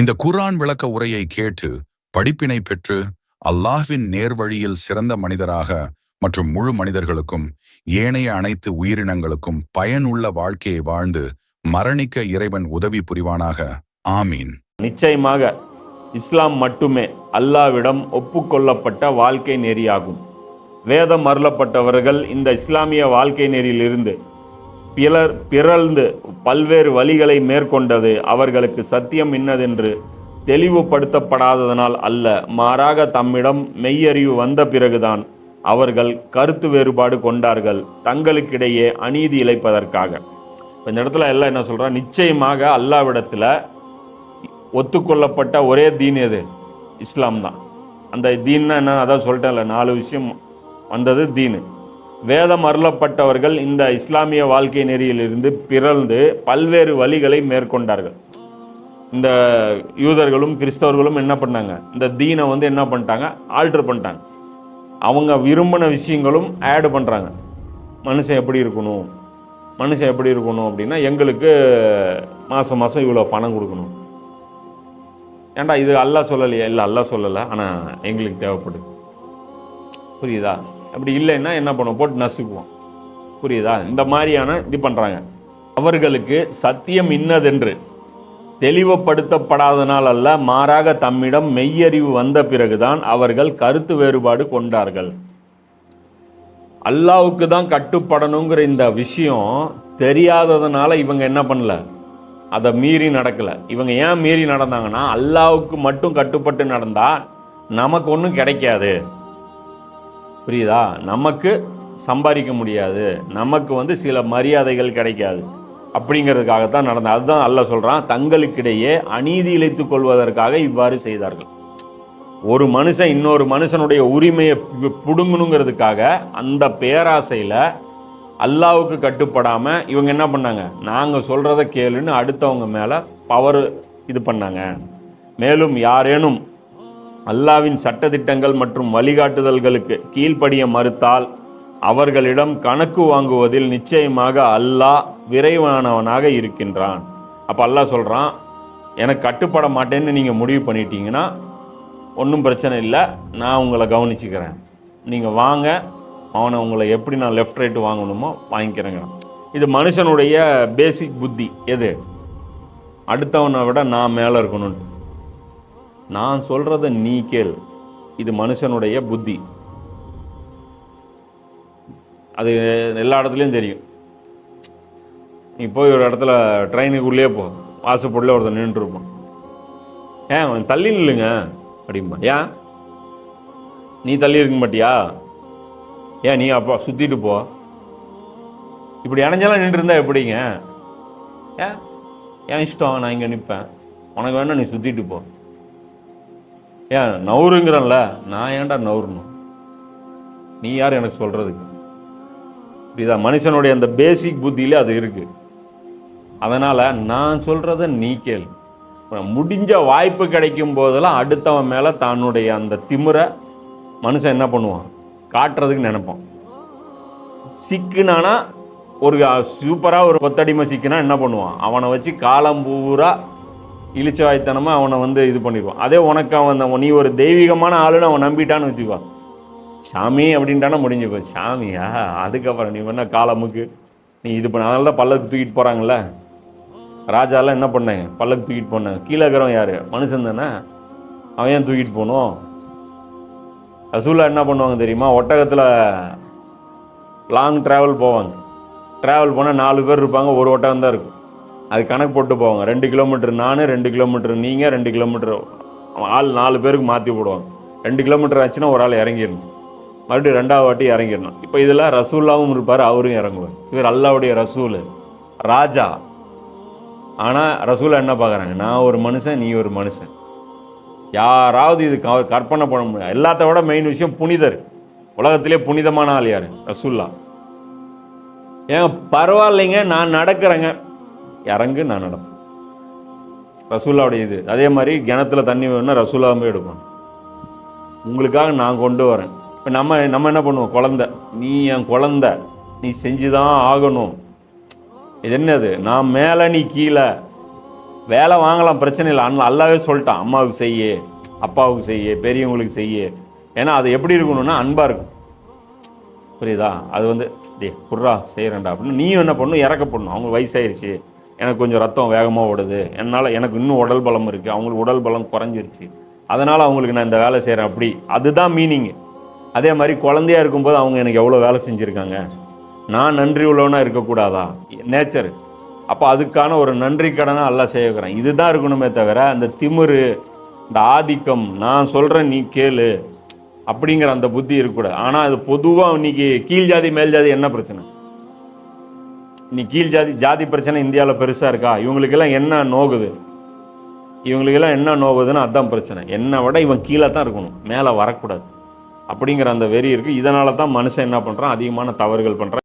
இந்த குர்ஆன் விளக்க உரையை கேட்டு படிப்பினை பெற்று அல்லாஹ்வின் நேர்வழியில் சிறந்த மனிதராக மற்றும் முழு மனிதர்களுக்கும் ஏனைய அனைத்து உயிரினங்களுக்கும் பயனுள்ள வாழ்க்கையை வாழ்ந்து மரணிக்க இறைவன் உதவி புரிவானாக. ஆமீன். நிச்சயமாக இஸ்லாம் மட்டுமே அல்லாவிடம் ஒப்புக்கொள்ளப்பட்ட வாழ்க்கை நெறியாகும். வேதம் அருளப்பட்டவர்கள் இந்த இஸ்லாமிய வாழ்க்கை நெறியிலிருந்து பிறர் பிறழ்ந்து பல்வேறு வழிகளை மேற்கொண்டது அவர்களுக்கு சத்தியம் இன்னதென்று தெளிவுபடுத்தப்படாததனால் அல்ல. மாறாக தம்மிடம் மெய்யறிவு வந்த பிறகுதான் அவர்கள் கருத்து வேறுபாடு கொண்டார்கள் தங்களுக்கிடையே அநீதி இழைப்பதற்காக. இப்ப இந்த இடத்துல எல்லாம் என்ன சொல்றா நிச்சயமாக அல்லாவிடத்தில் ஒத்துக்கொள்ளப்பட்ட ஒரே தீன் எது? இஸ்லாம் தான். அந்த தீன்னா என்ன? அதான் சொல்லிட்டேன்ல நாலு விஷயம் வந்தது தீனு. வேதம் அருளப்பட்டவர்கள் இந்த இஸ்லாமிய வாழ்க்கை நெறியிலிருந்து பிறழ்ந்து பல்வேறு வழிகளை மேற்கொண்டார்கள். இந்த யூதர்களும் கிறிஸ்தவர்களும் என்ன பண்ணாங்க? இந்த தீனை வந்து என்ன பண்ணிட்டாங்க? ஆல்டர் பண்ணிட்டாங்க. அவங்க விரும்பின விஷயங்களும் ஆட் பண்ணுறாங்க மனுஷன் எப்படி இருக்கணும்? மனுஷன் எப்படி இருக்கணும் அப்படின்னா எங்களுக்கு மாதம் மாதம் இவ்வளோ பணம் கொடுக்கணும். ஏன்டா இது அல்லாஹ் சொல்லலையா? இல்லை அல்லாஹ் சொல்லலை. ஆனால் எங்களுக்கு தேவைப்படுது. புரியுதா? அப்படி இல்லைன்னா என்ன பண்ணுவோம்? போட்டு நசுக்குவோம். புரியுதா? இந்த மாதிரியான இது பண்ணுறாங்க அவர்களுக்கு சத்தியம் இன்னதென்று. தெளிவுபடுத்தப்படாதனால் அல்ல மாறாக தம்மிடம் மெய்யறிவு வந்த பிறகுதான் அவர்கள் கருத்து வேறுபாடு கொண்டார்கள். அல்லாவுக்கு தான் கட்டுப்படணுங்கிற இந்த விஷயம் தெரியாததுனால இவங்க என்ன பண்ணல? அதை மீறி நடக்கல. இவங்க ஏன் மீறி நடந்தாங்கன்னா அல்லாவுக்கு மட்டும் கட்டுப்பட்டு நடந்தால் நமக்கு ஒன்றும் கிடைக்காது. புரியுதா? நமக்கு சம்பாதிக்க முடியாது. நமக்கு வந்து சில மரியாதைகள் கிடைக்காது. அப்படிங்கிறதுக்காகத்தான் நடந்தது. அதுதான் அல்ல சொல்கிறான் தங்களுக்கிடையே அநீதி இழைத்து கொள்வதற்காக இவ்வாறு செய்தார்கள். ஒரு மனுஷன் இன்னொரு மனுஷனுடைய உரிமையை பிடுங்கணுங்கிறதுக்காக அந்த பேராசையில் அல்லாவுக்கு கட்டுப்படாமல் இவங்க என்ன பண்ணாங்க? நாங்கள் சொல்கிறத கேளுன்னு அடுத்தவங்க மேலே பவர் இது பண்ணாங்க. மேலும் யாரேனும் அல்லாவின் சட்டத்திட்டங்கள் மற்றும் வழிகாட்டுதல்களுக்கு கீழ்ப்படிய மறுத்தால் அவர்களிடம் கணக்கு வாங்குவதில் நிச்சயமாக அல்லாஹ் விரைவானவனாக இருக்கின்றான். அப்போ அல்லாஹ் சொல்கிறான் எனக்கு கட்டுப்பட மாட்டேன்னு நீங்கள் முடிவு பண்ணிட்டீங்கன்னா ஒன்றும் பிரச்சனை இல்லை. நான் உங்களை கவனிச்சுக்கிறேன். நீங்கள் வாங்க. அவனை உங்களை எப்படி நான் லெஃப்ட் ரைட்டு வாங்கணுமோ வாங்கிக்கிறேங்க. இது மனுஷனுடைய பேசிக் புத்தி. எது? அடுத்தவனை விட நான் மேலே இருக்கணும்னு நான் சொல்கிறத நீ கேள். இது மனுஷனுடைய புத்தி. அது எல்லா இடத்துலையும் தெரியும். நீ போய் ஒரு இடத்துல ட்ரெயினுக்குள்ளேயே போ. வாசப்பொருளே ஒருத்தன் நின்றுருப்பான். ஏன் அவன் தள்ளி நில்லுங்க? அப்படிம்பா ஏன்? நீ தள்ளி இருக்க மாட்டியா? ஏன் நீ அப்பா சுற்றிட்டு போ. இப்படி இணைஞ்செல்லாம் நின்றுருந்தா எப்படிங்க? ஏன்? ஏன் இஷ்டம்? நான் இங்கே நிற்பேன் உனக்கு வேணால் நீ சுற்றிட்டு போ. ஏன் நவருங்கிறன்ல. நான் ஏன்டா நவுறணும்? நீ யார் எனக்கு சொல்கிறதுக்கு இதுதான் மனுஷனுடைய அந்த பேசிக் புத்தியிலே அது இருக்குது அதனால் நான் சொல்கிறத நீ கேள். முடிஞ்ச வாய்ப்பு கிடைக்கும் போதெல்லாம் அடுத்தவன் மேலே தன்னுடைய அந்த திமுறை மனுஷன் என்ன பண்ணுவான்? காட்டுறதுக்கு நினைப்பான். சிக்குனானா ஒரு சூப்பராக ஒரு கொத்தடிமை சிக்கினா என்ன பண்ணுவான்? அவனை வச்சு காலம் பூரா இழிச்ச வாய்த்தனமாக அவனை வந்து இது பண்ணிடுவான் அதே உனக்கு அவன் அந்த- நீ ஒரு தெய்வீகமான ஆளுன்னு அவன் நம்பிட்டான்னு வச்சுக்கோ. சாமி அப்படின்ட்டானா முடிஞ்சு போச்சு. சாமியா அதுக்கப்புறம் நீ வேணா காலமுக்கு நீ இது பண்ண. அதனால தான் பல்லக்கு தூக்கிட்டு போகிறாங்கள ராஜாலாம் என்ன பண்ணாங்க? பல்லக்கு தூக்கிட்டு போனாங்க. கீழே இருக்கிறவன் யார்? மனுஷன் தானே? அவன் ஏன் தூக்கிட்டு போகணும்? ரசூலா என்ன பண்ணுவாங்க தெரியுமா? ஒட்டகத்தில் லாங் ட்ராவல் போவாங்க. ட்ராவல் போனால் நாலு பேர் இருப்பாங்க. ஒரு ஒட்டகம் தான் இருக்கும். அது கணக்கு போட்டு போவாங்க. ரெண்டு கிலோமீட்டர் நான் ரெண்டு கிலோமீட்டர் நீங்கள் ரெண்டு கிலோமீட்டர் ஆள் நாலு பேருக்கு மாற்றி போடுவாங்க. ரெண்டு கிலோமீட்டர் ஆச்சுன்னா ஒரு ஆள் இறங்கிடணும். மறுபடியும் ரெண்டாவது வாட்டி இறங்கிடணும். இப்போ இதில் ரசூல்லாவும் இருப்பார் அவரும் இறங்குவார். இவர் அல்லாவுடைய ரசூல் ராஜா. ஆனால் ரசூலா என்ன பார்க்குறாங்க நான் ஒரு மனுஷன் நீ ஒரு மனுஷன். யாராவது இது கற்பனை பண்ண முடியாது. எல்லாத்த விட மெயின் விஷயம் புனிதர். உலகத்திலே புனிதமான ஆள் யார்? ரசூல்லா. ஏங்க பரவாயில்லைங்க நான் நடக்கிறேங்க. இறங்கு நான் நடப்பேன். ரசூல்லாவுடைய இது. அதே மாதிரி கிணத்துல தண்ணி வேணும்னா ரசூல்லா போய் எடுப்பேன் உங்களுக்காக நான் கொண்டு வரேன். இப்போ நம்ம நம்ம என்ன பண்ணுவோம்? குழந்த. நீ என் குழந்த. நீ செஞ்சு தான் ஆகணும். இது என்னது? நான் மேலே நீ கீழே. வேலை வாங்கலாம் பிரச்சனை இல்லை. அண்ணா அல்லாவே சொல்லிட்டான். அம்மாவுக்கு செய்ய அப்பாவுக்கு செய்ய பெரியவங்களுக்கு செய்ய. ஏன்னா அது எப்படி இருக்கணும்னா அன்பாக இருக்கும் புரியுதா? அது வந்து டே குர்ரா செய்கிறேன்டா அப்படின்னு நீயும் என்ன பண்ணணும்? இறக்க பண்ணணும். அவங்க வயசாயிருச்சு. எனக்கு கொஞ்சம் ரத்தம் வேகமாக ஓடுது. என்னால் எனக்கு இன்னும் உடல் பலம் இருக்குது அவங்களுக்கு உடல் பலம் குறைஞ்சிருச்சு. அதனால் அவங்களுக்கு நான் இந்த வேலை செய்கிறேன் அப்படி. அதுதான் மீனிங்கு அதே மாதிரி குழந்தையா இருக்கும்போது அவங்க எனக்கு எவ்வளோ வேலை செஞ்சுருக்காங்க? நான் நன்றி உள்ளவனாக இருக்கக்கூடாதா? நேச்சர் அப்போ அதுக்கான ஒரு நன்றி கடனை எல்லாம் செய்யக்கிறேன். இதுதான் இருக்கணுமே தவிர அந்த திமிரு இந்த ஆதிக்கம் நான் சொல்கிறேன் நீ கேளு அப்படிங்கிற அந்த புத்தி இருக்கக்கூடாது. ஆனால் அது பொதுவாக இன்னைக்கு கீழ் ஜாதி மேல் ஜாதி என்ன பிரச்சனை? இன்னைக்கு கீழ் ஜாதி ஜாதி பிரச்சனை இந்தியாவில் பெருசாக இருக்கா? இவங்களுக்கெல்லாம் என்ன நோகுது? இவங்களுக்கெல்லாம் என்ன நோகுதுன்னு அதான் பிரச்சனை. என்னை விட இவன் கீழே தான் இருக்கணும். மேலே வரக்கூடாது. அப்படிங்கிற அந்த வெறி இருக்குது இதனால தான் மனுஷன் என்ன பண்ணுறான் அதிகமான தவறுகள் பண்ணுறான்